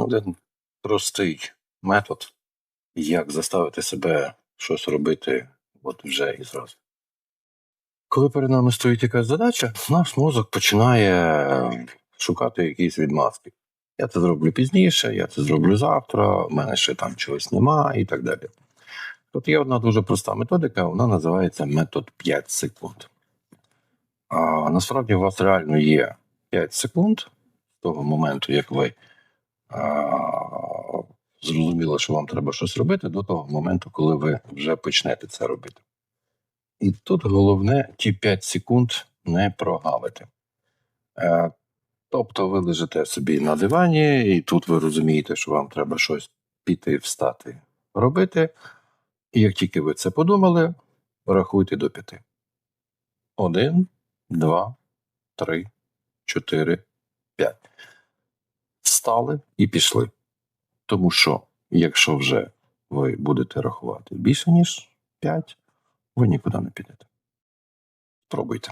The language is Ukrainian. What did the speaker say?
Один простий метод, як заставити себе щось робити от вже і зразу. Коли перед нами стоїть якась задача, наш мозок починає шукати якісь відмазки. Я це зроблю пізніше, я це зроблю завтра, в мене ще там чогось нема і так далі. Тут є одна дуже проста методика, вона називається метод 5 секунд. А насправді у вас реально є 5 секунд з того моменту, як ви а, зрозуміли, що вам треба щось робити, до того моменту, коли ви вже почнете це робити. І тут головне ті 5 секунд не прогавити. Е, тобто ви лежите собі на дивані, і тут ви розумієте, що вам треба щось піти, встати, робити. І як тільки ви це подумали, рахуйте до п'яти. Один, два, три, чотири, п'ять. Встали і пішли. Тому що, якщо вже ви будете рахувати більше, ніж 5, ви нікуди не підете. Пробуйте.